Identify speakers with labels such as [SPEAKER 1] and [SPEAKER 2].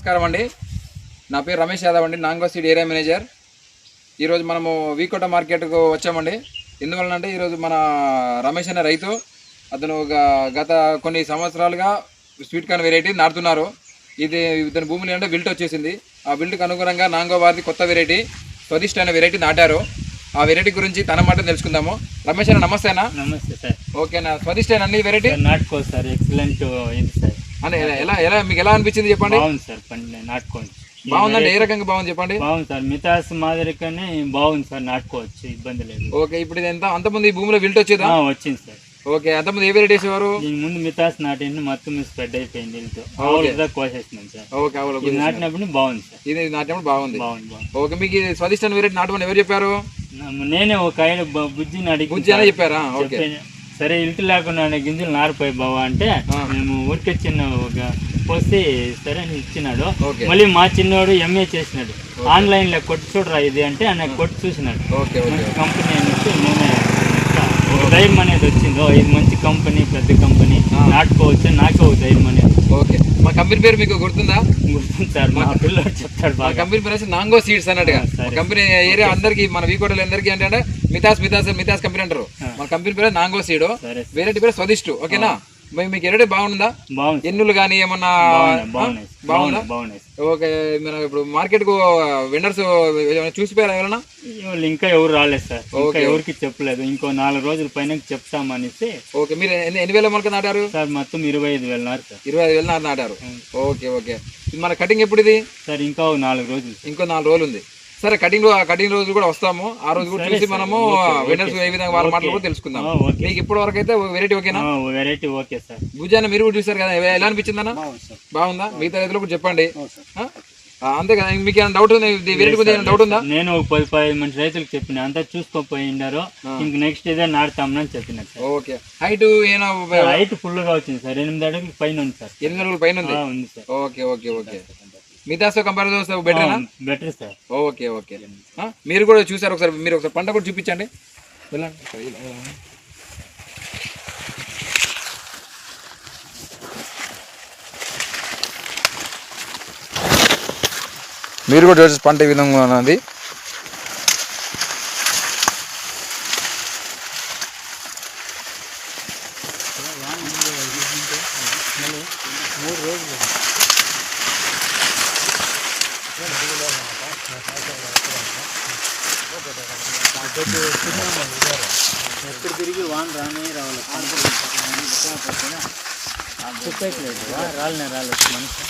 [SPEAKER 1] నమస్కారం అండి. నా పేరు రమేష్ యాదవ్ అండి. నాంగో సీడ్ ఏరియా మేనేజర్. ఈరోజు మనము వీకోట మార్కెట్కు వచ్చామండి. ఎందువలన అంటే ఈరోజు మన రమేష్ అనే రైతు అతను గత కొన్ని సంవత్సరాలుగా స్వీట్ కార్న్ వెరైటీ నాటుతున్నారు. ఇది ఇతని భూమిలో అంటే విల్ట్ వచ్చేసింది. ఆ విల్ట్కి అనుగుణంగా నాంగో వారిది కొత్త వెరైటీ స్వదిష్ట అనే వెరైటీ నాటారు. ఆ వెరైటీ గురించి తన మాట తెలుసుకుందాము. రమేష్ అన్న నమస్తే అన్న.
[SPEAKER 2] నమస్తే సార్.
[SPEAKER 1] ఓకేనా స్వదిష్ట అన్ని వెరైటీ?
[SPEAKER 2] నాటుకో సార్. ఎక్సలెంట్ ఇది సార్.
[SPEAKER 1] అంటే ఎలా ఎలా మీకు ఎలా అనిపించింది చెప్పండి?
[SPEAKER 2] బాగుంది సార్ పండి నాటుకోండి.
[SPEAKER 1] బాగుందండి ఏ రకంగా బాగుంది చెప్పండి?
[SPEAKER 2] బాగుంది సార్ మితాస్ మాదిరిగానే బాగుంది సార్ నాటుకోవచ్చు ఇబ్బంది లేదు.
[SPEAKER 1] ఓకే ఇప్పుడు ఇది ఎంత అంతమంది ఈ భూమిలో విల్ట్ వచ్చేదా?
[SPEAKER 2] వచ్చింది సార్.
[SPEAKER 1] ఓకే అంతమంది ఏ వెరైటీస్ ఎవరు
[SPEAKER 2] దీని ముందు మితాస్ నాటింది మొత్తం స్ప్రెడ్ అయిపోయింది వీళ్ళతో ఆవులతో కోసేసినాం సార్.
[SPEAKER 1] ఓకే
[SPEAKER 2] ఇది నాటినప్పుడు బాగుంది సార్.
[SPEAKER 1] ఇది నాట్యం బాగుంది.
[SPEAKER 2] బాగుంది
[SPEAKER 1] ఓకే మీకు ఇది స్వాదిష్టాన్ని వెరైటీ నాటమని ఎవరు చెప్పారు?
[SPEAKER 2] నేనే ఒక ఆయన బుజ్జిని అడిగి
[SPEAKER 1] బుజ్జి అనే చెప్పారా? ఓకే.
[SPEAKER 2] సరే ఇల్లు లేకుండా గింజలు నారిపోయి బావా అంటే. మేము ఊరికే చిన్న ఒక పోసి సరే అని ఇచ్చినాడు. మళ్ళీ మా చిన్నోడు ఎంఏ చేసినాడు. ఆన్లైన్లో కొట్టి చూడరా ఇది అంటే ఆయన కొట్టి చూసినాడు. మంచి కంపెనీ అనేసి నేనే ధైర్యం అనేది వచ్చిందో. ఇది మంచి కంపెనీ పెద్ద కంపెనీ. నాటుకోవచ్చు నాకే ఒక ధైర్యం అనేది.
[SPEAKER 1] ఓకే. మా కంపెనీ పేరు మీకు గుర్తుందా?
[SPEAKER 2] గుర్తుంది సార్ మా పిల్లడు చెప్తాడు
[SPEAKER 1] మా కంపెనీ పేరు వచ్చి నాంగో సీడ్స్ అన్నట్టుగా. కంపెనీ ఏరియా అందరికి మన వీకోటలు అందరికీ ఏంటంటే మితాస్ మితాస్ మితాస్ కంపెనీ అంటారు. మన కంపెనీ పేరు నాంగో సీడ్. వెరైటీ పేరు స్వదిష్టు ఓకేనా? మరి మీకు వెరైటీ బాగుందా?
[SPEAKER 2] బాగుంది.
[SPEAKER 1] ఎన్నులు కానీ ఏమన్నా? బాగుందా? ఓకే మనం ఇప్పుడు మార్కెట్కు వెండర్స్ చూసిపోయారా ఎవరన్నా
[SPEAKER 2] ఇంకా ఎవరు రాలేదు సార్.
[SPEAKER 1] ఓకే.
[SPEAKER 2] ఎవరికి చెప్పలేదు. ఇంకో నాలుగు రోజుల పైన చెప్తామనేసి.
[SPEAKER 1] ఓకే మీరు ఎన్ని వేల మొలక నాటారు?
[SPEAKER 2] సార్ మొత్తం ఇరవై ఐదు వెళ్ళినారు సార్.
[SPEAKER 1] ఇరవై ఐదు వేల నారు నాటారు. Okay okay. మన కటింగ్ ఎప్పుడు ఇది
[SPEAKER 2] సార్ ఇంకా నాలుగు రోజులు.
[SPEAKER 1] ఇంకో నాలుగు రోజులు ఉంది. సరే కటింగ్ కటింగ్ రోజు కూడా వస్తాము. ఆ రోజు కూడా చూసి. మనము వెండర్స్ ఏ విధంగా వాళ్ళ. మాటలు కూడా తెలుసుకుందాం. మీకు ఇప్పటి వరకు అయితే వెరైటీ ఓకేనా?
[SPEAKER 2] Variety okay sir.
[SPEAKER 1] భుజాన మీరు కూడా చూసారు కదా ఎలా అనిపించింది అన్న? బాగుందా మిగతా రైతులు కూడా చెప్పండి. అంతే కదా మీకు ఏమైనా డౌట్ ఉంది? వెరైటీ గురించి ఏమైనా డౌట్ ఉందా?
[SPEAKER 2] నేను ఒక పది పది మంది రైతులకు చెప్పిన అంతా చూసుకోపోయిండారు ఇంక నెక్స్ట్ ఇదే నాటుతామని చెప్పిన సార్.
[SPEAKER 1] ఓకే. హైట్ ఏమైనా
[SPEAKER 2] హైట్ ఫుల్గా వచ్చింది సార్. ఎనిమిది అడుగులు పైన ఉంది సార్.
[SPEAKER 1] ఎనిమిది అడుగుల పైన ఉంది?
[SPEAKER 2] Sir.
[SPEAKER 1] Okay okay okay. మిగతాతో compare చేస్తే బెటరేనా
[SPEAKER 2] బెటర్ సార్
[SPEAKER 1] ఓకే ఓకే. మీరు కూడా చూసారు ఒకసారి మీరు ఒకసారి పంట కూడా చూపించండి. వెళ్ళండి. మీరు కూడా చూసి పంట ఈ విధంగా ఉన్నది.
[SPEAKER 2] ఎప్పుడు తిరిగి వాన్ రానే రావాలి చెప్పేట్లేదు రాలనే రాలేదు మనిషి